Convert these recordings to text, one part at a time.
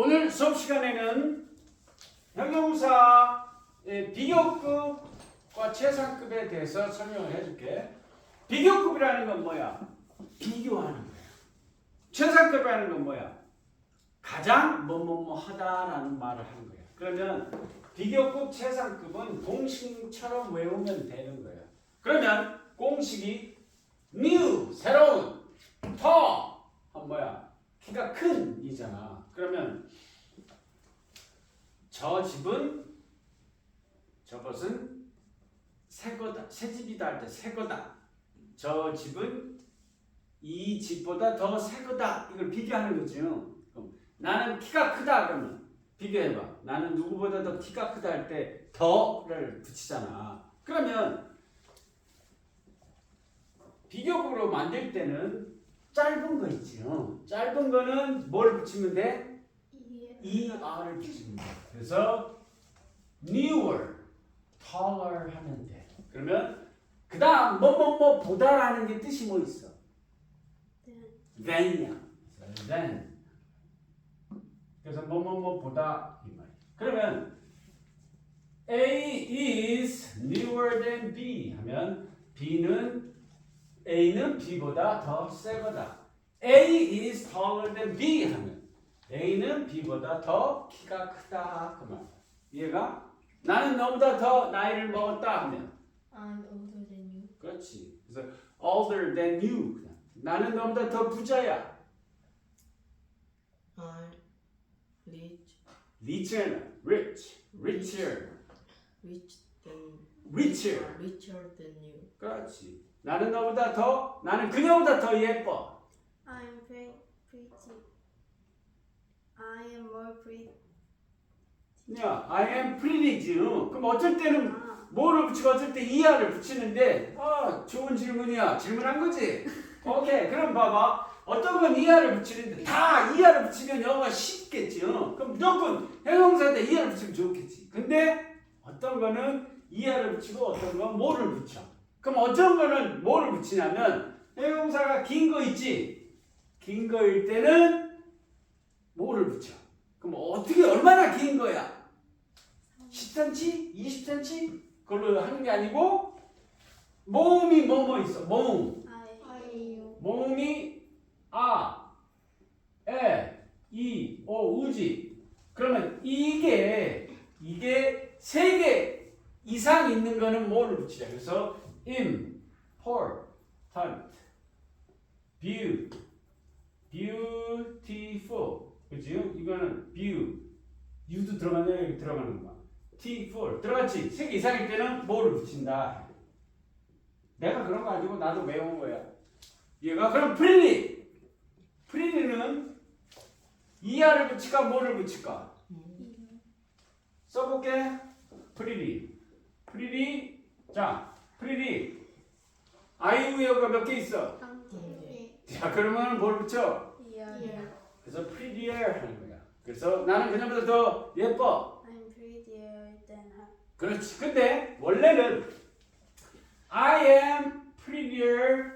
오늘 수업 시간에는 형용사 의 비교급과 최상급에 대해서 설명을 해줄게. 비교급이라는 건 뭐야? 비교하는 거야. 최상급이라는 건 뭐야? 가장 뭐뭐뭐 하다라는 말을 하는 거야. 그러면 비교급, 최상급은 공식처럼 외우면 되는 거야. 그러면 공식이 new 새로운 더 아, 뭐야? 키가 큰 이잖아. 그러면 저 집은 저것은 새 거다. 새 집이다 할 때 새 거다. 저 집은 이 집보다 더 새 거다. 이걸 비교하는 거죠. 그럼 나는 키가 크다 그러면 비교해봐. 나는 누구보다 더 키가 크다 할 때 더를 붙이잖아. 그러면 비교급으로 만들 때는 짧은 거 있지요. 짧은 거는 뭘 붙이면 돼? ER을 돼. 그래서 newer, taller 돼. 그러면 그 다음 뭐뭐뭐 보다라는 게 뜻이 뭐 있어? than이야. than. 그래서 뭐뭐뭐 보다 이 말이야. 그러면 A is newer than B 하면 B는 A는 B보다 더 세거다. A is taller than B 하면 A는 B보다 더 키가 크다 그 말. 이해가? 나는 너보다 더 나이를 먹었다 하면 I'm older than you. 그렇지. 그래서 older than you 그냥. 나는 너보다 더 부자야. I'm rich, richer, rich, richer, rich than richer. richer than you. 그렇지. 나는 너보다 더 나는 그녀보다 더 예뻐. I'm very pretty. Pretty. 야, I am pretty지. 그럼 어쩔 때는 아, 뭐를 붙이고 어쩔 때 이하를 붙이는데 아 좋은 질문이야. 질문한 거지. 오케이. 그럼 봐봐. 어떤 건 이하를 붙이는데 다 이하를 붙이면 영어가 쉽겠지. 어? 그럼 무조건 형용사인데 이하를 붙이면 좋겠지. 근데 어떤 거는 이하를 붙이고 어떤 건 뭐를 붙여. 그럼 어떤 거는 뭐를 붙이냐면 형용사가 긴 거 있지. 긴 거일 때는 뭐를 붙여. 그럼 어떻게 얼마나 긴 거야? 10cm? 20cm? 그걸로 하는 게 아니고 모음이 뭐 뭐 있어? 모음. 모음이 아, 에, 이, 오, 우지. 그러면 이게 이게 세 개 이상 있는 거는 뭐를 붙이자. 그래서 important, beautiful. 그죠? 이거는 beau. 유도 들어가냐 여기 들어가는 거야. T4 들어갔지? 세 개 이상일 때는 뭐를 붙인다. 내가 그런 거 아니고 나도 외운 거야. 얘가 그럼 프리리. 프리리는 이하를 붙일까 뭐를 붙일까? 써볼게. 프리리. 프리리. 자, 프리리. 아이유가 몇 개 있어? 한개 자, 그러면 뭘 붙여? 그래서 prettier 하는 거야. 그래서 나는 그녀보다 더 예뻐. I'm prettier than her. 그렇지. 근데 원래는 I am prettier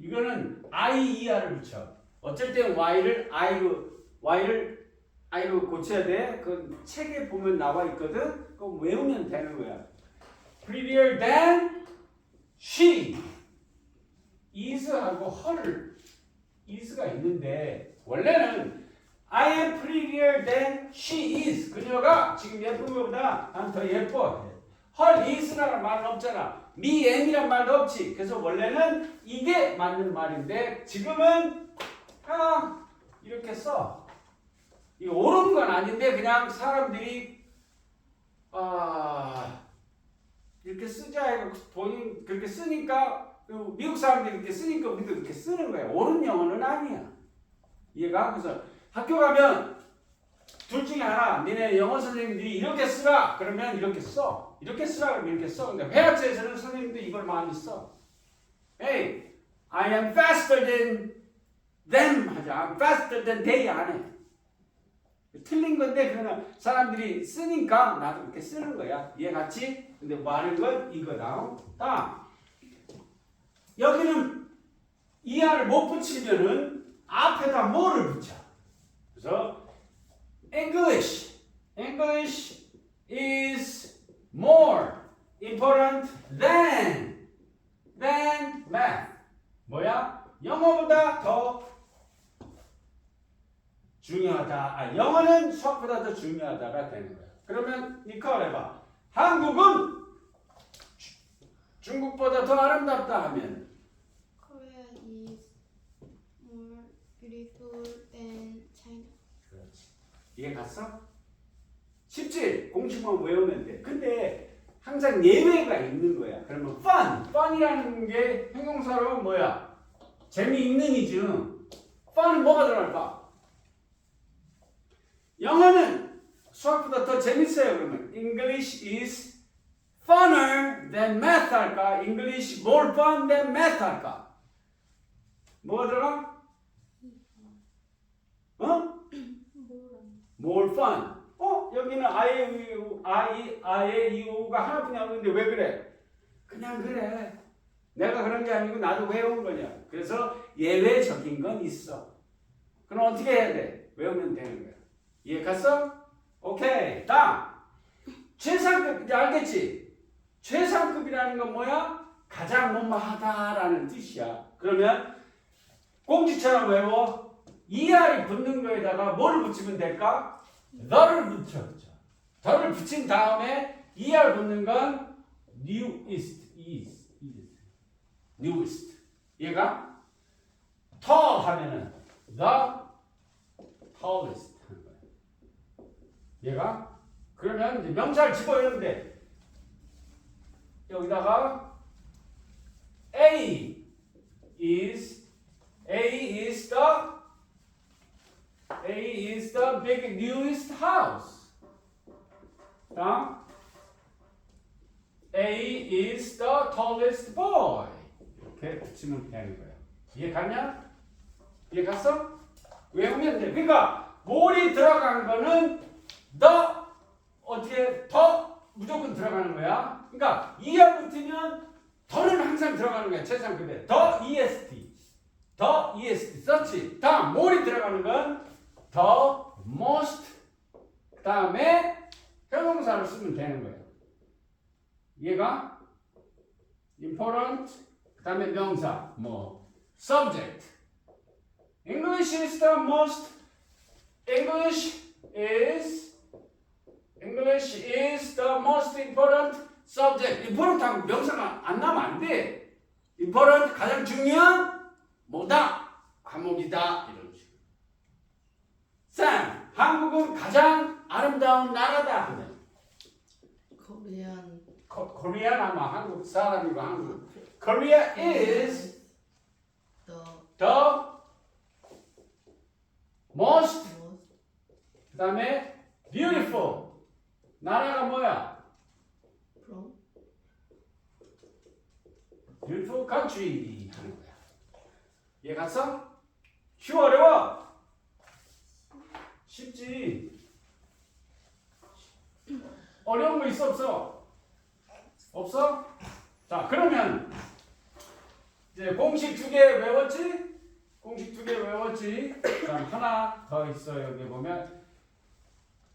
이거는 I 이하를 붙여. 어쩔 땐 Y를 I로 Y를 I로 고쳐야 돼. 그 책에 보면 나와 있거든. 그거 외우면 되는 거야. prettier than she is하고 her is가 있는데 원래는 I am prettier than she is. 그녀가 지금 예쁜 것보다 난 더 예뻐. her is라는 말은 없잖아. me am이란 말도 없지. 그래서 원래는 이게 맞는 말인데 지금은 그냥 이렇게 써. 이 옳은 건 아닌데 그냥 사람들이 아 이렇게 쓰자 해서 본인 그렇게 쓰니까 그 미국 사람들이 이렇게 쓰니까 우리도 이렇게 쓰는 거야. 옳은 영어는 아니야. 이해가? 그래서 학교 가면 둘 중에 하나 니네 영어 선생님들이 이렇게 쓰라 그러면 이렇게 써. 이렇게 쓰라 그러면 이렇게 써. 근데 회화체에서는 선생님들이 이걸 많이 써. Hey, I am faster than them 하자. I'm faster than they 안해. 틀린 건데 그러나 사람들이 쓰니까 나도 이렇게 쓰는 거야. 이해갔지? 근데 말하는 건 이거다. 다음 여기는 이하를 못 붙이면은 앞에다 뭐를 붙여 그래서 English. English is more important than than math. 뭐야? 영어보다 더 중요하다. 아, 영어는 수학보다 더 중요하다가 되는 거야. 그러면 니꺼 해봐. 한국은 주- 중국보다 더 아름답다 하면 Korea is more beautiful than China. 그렇지. 이해 갔어? 쉽지? 공식만 외우면 돼. 근데 항상 예외가 있는 거야. 그러면 fun, fun이라는 게 형용사로 뭐야? 재미있는 이지. fun은 뭐가 들어갈까? 영어는 수학보다 더 재밌어요. 그러면 English is funner than math 할까? English more fun than math 할까? 뭐가 들어가? 어? More fun. 어? 여기는 아예 이유, 아이, 아예 이유가 하나뿐이 없는데 왜 그래? 그냥 그래. 내가 그런 게 아니고 나도 외운 거냐. 그래서 예외적인 건 있어. 그럼 어떻게 해야 돼? 외우면 되는 거야. 이해 갔어? 오케이. 다음. 최상급, 이제 알겠지? 최상급이라는 건 뭐야? 가장 못마하다라는 뜻이야. 그러면 공지처럼 외워. ER이 붙는 거에다가 뭐를 붙이면 될까? the를 붙였죠. the를 붙인 다음에 er 붙는 건 newest is, newest. 얘가 tall 하면은 the tallest 하는 거야. 얘가 그러면 이제 명사를 집어넣는데 여기다가 A is A is the A is the big newest house. 다음 A is the tallest boy. 이렇게 붙이면 되는 거예요. 이해 갔냐? 이해 갔어? 외우면 돼. 그러니까 몰이 들어간 거는 the 어떻게 더 무조건 들어가는 거야. 그러니까 이하 붙으면 더는 항상 들어가는 거야. 최상급에 더 est 더 est 썼지. 다음 몰이 들어가는 건 the most 그 다음에 형용사를 쓰면 되는 거예요. 얘가 important 그 다음에 명사 뭐 subject English is the most English is English is the most important subject. important 하고 명사가 안 나면 안 돼. important 가장 중요한 뭐다 과목이다 sam 한국은 가장 아름다운 나라다 하면 Korean 코, 코리안 아마 한국 사람이고 한국 Korea is the the most most 그다음에 beautiful 나라가 뭐야? from beautiful country 하는 거야. 얘 갔어? 쉬워 어려워? 쉽지. 어려운 거 있어 없어? 없어? 자 그러면 이제 공식 두 개 외웠지? 공식 두 개 외웠지? 자 하나 더 있어 여기 보면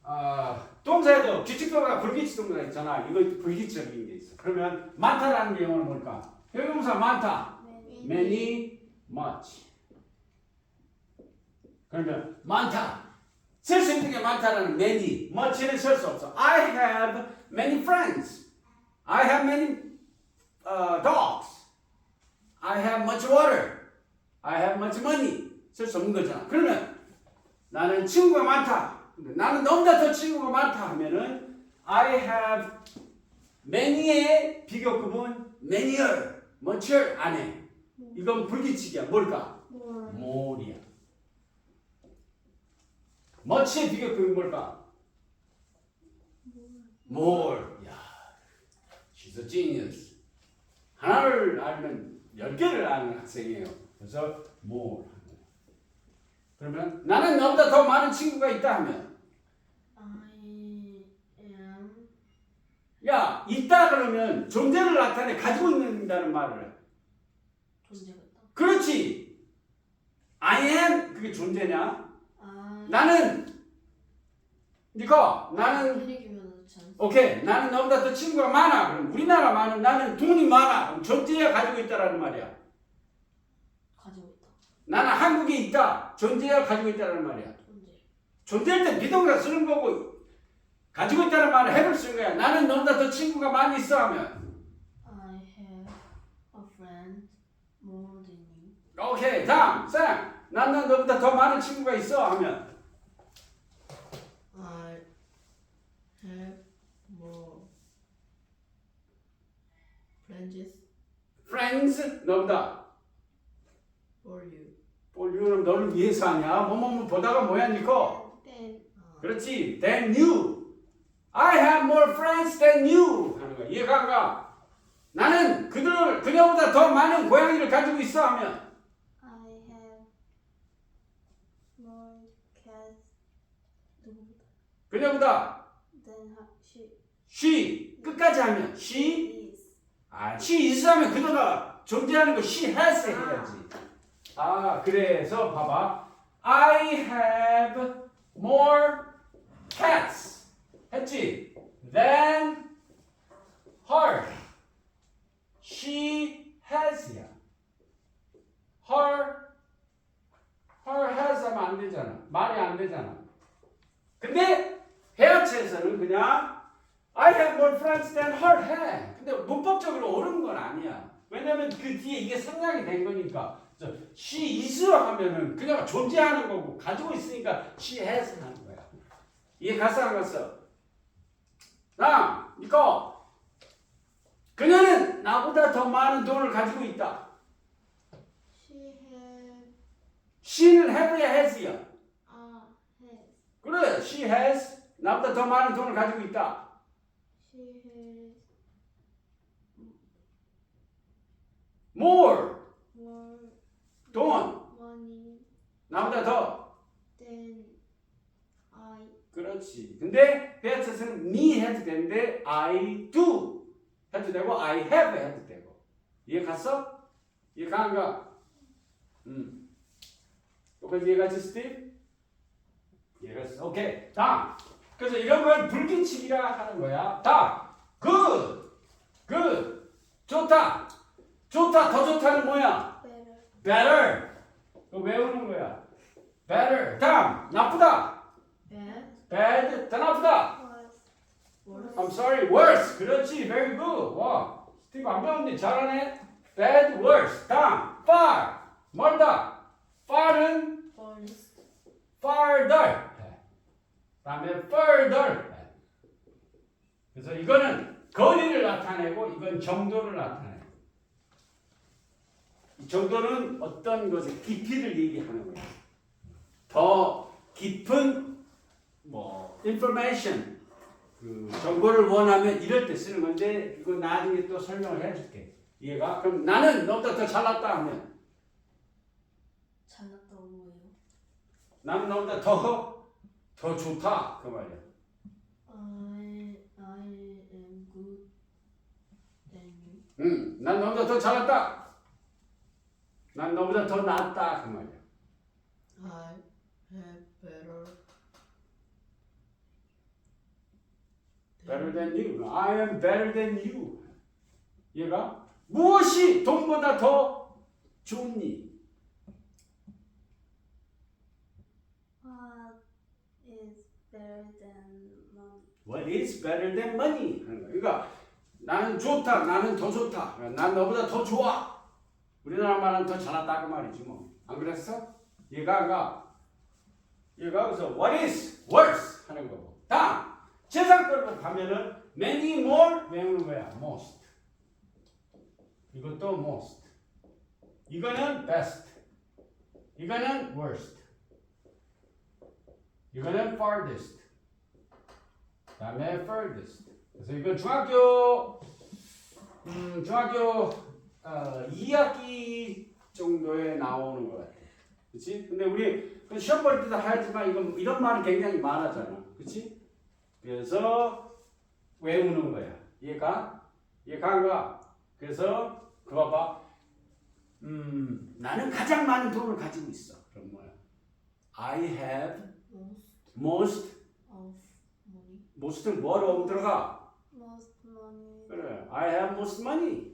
아 동사에도 규칙동사 불규칙동사 있잖아. 이거 불규칙적인 게 있어. 그러면 많다라는 게 영어로 뭘까? 형용사 많다. Many. many, much. 그러면 많다. 쓸 수 있는 게 많다라는 many, much는 쓸 수 없어. I have many friends. I have many uh, dogs. I have much water. I have much money. 쓸 수 없는 거잖아. 그러면 나는 친구가 많다. 나는 너무나 더 친구가 많다 하면은 I have many의 비교급은 manyer, mucher 안 해. 이건 불규칙이야. 뭘까? More. more이야. Much의 비교급이 뭘까? more. 야, she's a genius. 하나를 알면 열 개를 아는 학생이에요. 그래서 more. 거야. 그러면 나는 너보다 더 많은 친구가 있다 하면 I am 야 있다 그러면 존재를 나타내 가지고 있는다는 말을 해. 존재가 있다. 그렇지. I am 그게 존재냐? 나는 니까 나는 오케이 나는 너보다 더 친구가 많아. 그럼 우리나라만은 나는 돈이 많아. 그럼 존재야 가지고 있다라는 말이야. 가지고 있다. 나는 한국에 있다. 존재야 가지고 있다라는 말이야. 존재. 존재할 때 비동사 쓰는 거고 가지고 있다는 말을 해볼 쓰는 거야. 나는 너보다 더 친구가 많이 있어 하면 I have a friend more than you. 오케이 다음 쌤 나는 너보다 더 많은 친구가 있어 하면 I have more friends friends 너보다 for you. 볼륨은 너를 위해서 하냐 뭐뭐뭐 보다가 뭐야 니코 then 아, 그렇지 than you I have more friends than you 하는 거야 이해가 안 가? 나는 그들 그녀보다 더 많은 고양이를 가지고 있어 하면 I have more cats 누구보다? 그녀보다 than she she 끝까지 하면 she. 아, she 하면 그녀가 존재하는 거 she has 해야지. 아, 그래서 봐봐. I have more cats. 했지? Than her. She has야. her her has 하면 안 되잖아. 말이 안 되잖아. 근데 해야체에서는 그냥 I have more friends than her 해. 근데 문법적으로 옳은 건 아니야. 왜냐면 그 뒤에 이게 생략이 된 거니까. she is 하면은 그녀가 존재하는 거고 가지고 있으니까 she has 하는 거야. 이해 갔어 안 갔어? 나 이거 그녀는 나보다 더 많은 돈을 가지고 있다. She have she는 have야 has야. uh has 그래, she has 나보다 더 많은 돈을 가지고 있다. she has more more 돈 money 나보다 더 than I 그렇지. 근데 베아체스는 me 해도 되는데 I do 해도 되고 I have 해도 되고 이해 갔어? 이해 가안 가? 음. 똑같이 이해 갔지 스티브? 이해 갔어. 오케이. 다음. 그래서 이런 걸 불규칙이라 하는 거야. 다음. good. good. 좋다. 좋다. 더 좋다는 뭐야? better. 그거 외우는 거야. better. 다음. 나쁘다. bad bad. 더 나쁘다. worse I'm sorry, worse. 그렇지, very good. 와, 스티브 안 배웠니? 잘하네. Bad, worse. 다음, far. 멀다. far은 farthest farther. 다음에 further. 그래서 이거는 거리를 나타내고 이건 정도를 나타내. 이 정도는 어떤 것의 깊이를 얘기하는 거야. 더 깊은 뭐 information 그 정보를 원하면 이럴 때 쓰는 건데 이거 나중에 또 설명을 해줄게. 이해가? 그럼 나는 너보다 더 잘났다 하면 잘났다고 뭐예요? 나는 너보다 더더 좋다 그 말이야. I I am good than you. 응, 난 너보다 더 잘났다. 난 너보다 더 낫다 그 말이야. I have better Better than you. I am better than you. 얘가 무엇이 돈보다 더 좋니? what is better than money What is better than money? 그러니까 나는 좋다. 나는 더 좋다. 난 너보다 더 좋아. 우리나라 말은 더 잘났다 그 말이지 뭐. 안 그랬어? 얘가 안 가. 얘가 그래서 what is worse 하는 거고. 다음 걸로 가면은 many more 외우는 거야. most. 이것도 most. 이거는 best. 이거는 worst. 이거는 farthest. 그다음에 furthest. 그래서 이건 중학교 음, 중학교 어, 2학기 정도에 나오는 것 같아. 그렇지? 근데 우리 그 시험 볼 때도 하지만 이건 이런 말은 굉장히 많아잖아. 그렇지? 그래서 외우는 거야. 이해가? 이해가 안 가? 그래서 그거 봐. 음, 나는 가장 많은 돈을 가지고 있어. 그럼 뭐야? I have most most of most는 뭐로 들어가? most money 그래. I have most money.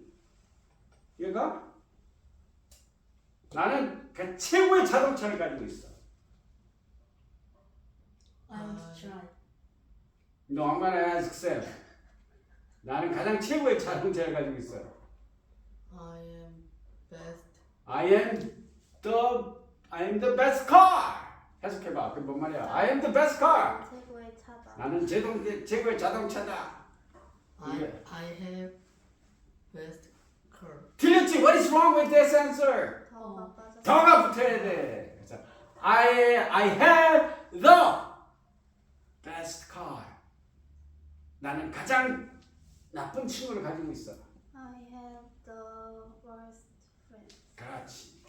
얘가 나는 그 최고의 자동차를 가지고 있어. I want 아. to try. No, I'm gonna ask Sam. 나는 가장 최고의 자동차를 가지고 있어. I am best. I am the I am the best car. 해석해봐. 그게 뭔 말이야? I am the best car. 최고의 차다 나는 제동 최고의 자동차다. I 이게- I have best car. 틀렸지? What is wrong with this answer? 더가 빠졌어 더가 붙어야 돼. 그래서 I I have the best car. 나는 가장 나쁜 친구를 가지고 있어. I have the worst friend 그렇지.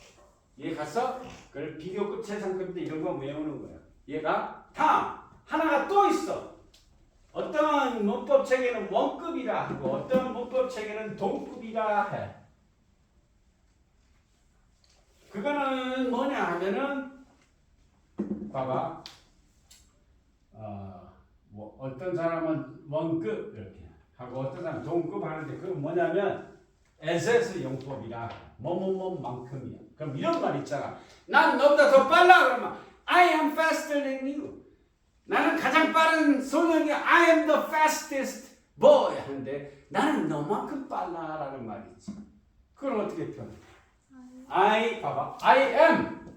얘 갔어? 그걸 비교급 최상급인데 이런 거 외우는 거야. 얘가 다음 하나가 또 있어. 문법 체계는 원급이라 하고 어떤 문법 체계는 동급이라 해. 그거는 뭐냐 하면은 봐봐. 어, 뭐 어떤 사람은 원급 이렇게 하고 어떤 사람은 동급 하는데 그건 뭐냐면 에세스 용법이라 뭐뭐뭐만큼이야. 그럼 이런 말 있잖아. 난 너보다 더 빨라 그러면 I am faster than you. 나는 가장 빠른 소년이 I am the fastest boy 하는데 나는 너만큼 빨라라는 말이지. 그걸 어떻게 표현해? I 봐봐. I am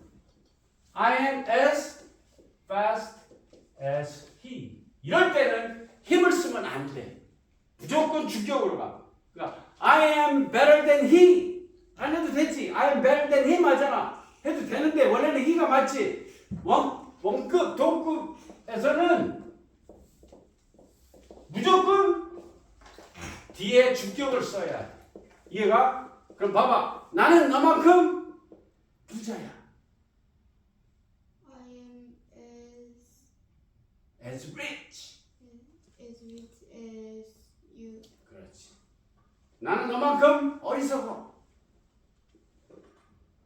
I am as fast as he. 이럴 때는 힘을 쓰면 안 돼. 무조건 주격으로 가. 그러니까 I am better than he. 안 해도 되지. I am better than him 하잖아. 해도 되는데 원래는 he가 맞지. 원 원급 동급 에서는 무조건 뒤에 주격을 써야 돼. 이해가? 그럼 봐봐. 나는 너만큼 부자야. I am as As rich. as rich as you 그렇지. 나는 너만큼 어리석어.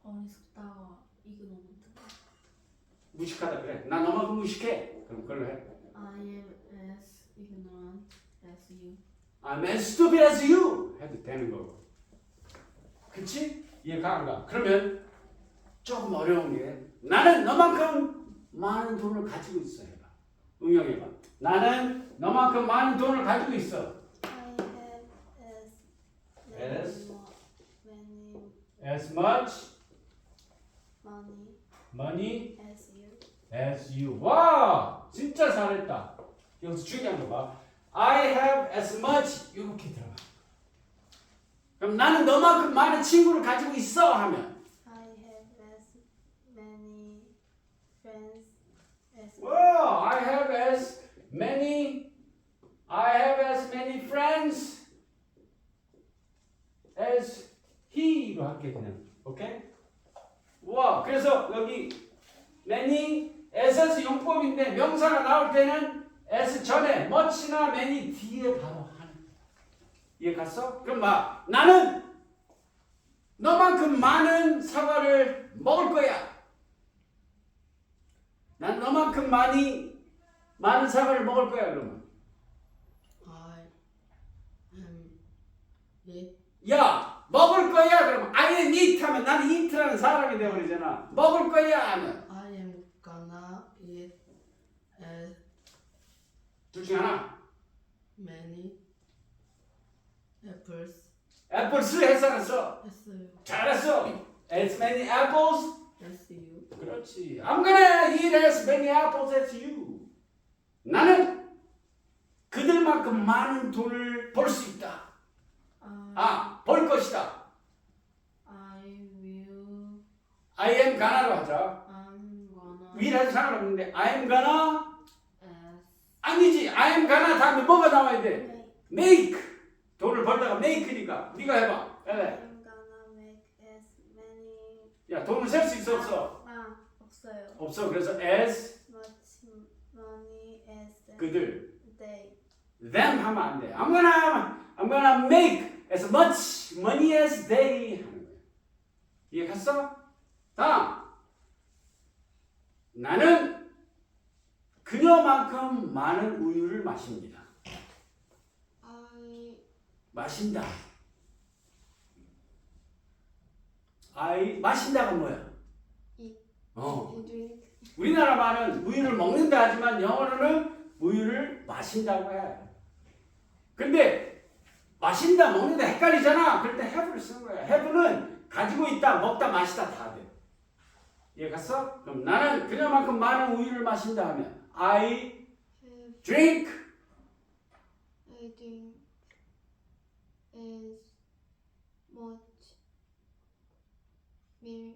어리석다가 이거 너무 뜨거. 무식하다 그래. 나 너만큼 무식해. 그럼 그걸로 해. I am as ignorant as you. I'm as stupid as you 해도 되는 거고. 그치? 이해가 안 가? 그러면 조금 어려운 게 나는 너만큼 많은 돈을 가지고 있어 해봐. 응용해봐. 나는 너만큼 많은 돈을 가지고 있어. I have as As? mo- many As much money money as you as you. 와, 진짜 잘했다. 여기서 중요한 거 봐. I have as much 이렇게 들어가. 그럼 나는 너만큼 많은 친구를 가지고 있어 하면 I have as many friends as Well, I have as many I have as many friends as he로 할게 그냥. 오케이? 와, 그래서 여기 many as에서 용법인데 명사가 나올 때는 as 전에 much나 many 뒤에 바로 하는. 이해 갔어? 그럼 막 나는 너만큼 많은 사과를 먹을 거야. 난 너만큼 많이 많은 사과를 먹을 거야 그러면 I am eat. 야 먹을 거야 그러면 I am eat 하면 나는 eat라는 사람이 되어버리잖아 먹을 거야 하면 I am gonna eat as 둘 중에 하나 many apples 애플스 했어놨어 as you. 잘했어 as many apples As you. 그렇지 I'm gonna eat as many apples as you 나는 그들만큼 많은 돈을 벌 수 있다 I, 아 벌 것이다 I will. I am gonna로 하자 I'm gonna. 위라도 상관없는데 I am gonna 아니지 I am gonna 다음에 뭐가 나와야 돼 make 돈을 벌다가 make니까 네가 해봐 I 해. am gonna make as many 야 돈을 셀 수 있어 없어 아 없어요 없어 그래서 as much money as 그들 they them 하면 안 돼 I'm gonna I'm gonna make as much money as they 하는 거야 이해 갔어? 다음 나는 그녀만큼 많은 우유를 마십니다. 마신다. 아이 마신다가 뭐야? 어. 우리나라 말은 우유를 먹는다 하지만 영어로는 우유를 마신다고 해. 근데 마신다 먹는다 헷갈리잖아. 그럴 때 have를 쓰는 거야. have는 가지고 있다, 먹다, 마시다 다 돼. 이해 갔어? 그럼 나는 그녀만큼 많은 우유를 마신다 하면 I drink I drink as much milk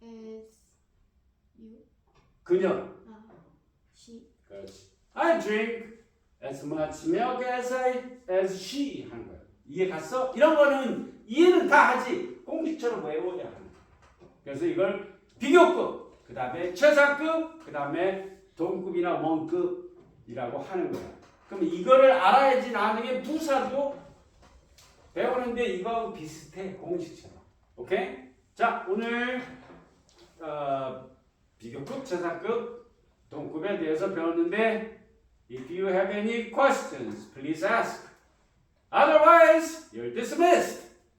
as you. 그녀. 아, she. 그렇지. I drink as much milk as I as she 하는 거야. 이해 갔어? 이런 거는 이해는 다 하지. 공식처럼 외워야 하는 거야. 그래서 이걸 비교급, 그 다음에 최상급, 그 다음에 동급이나 원급이라고 하는 거야. 그럼 이거를 알아야지 나중에 부사도 배우는데 이거하고 비슷해 공식처럼. 오케이? 자 오늘 어, 비교급, 최상급, 동급에 대해서 배웠는데 if you have any questions, please ask. Otherwise, you're dismissed.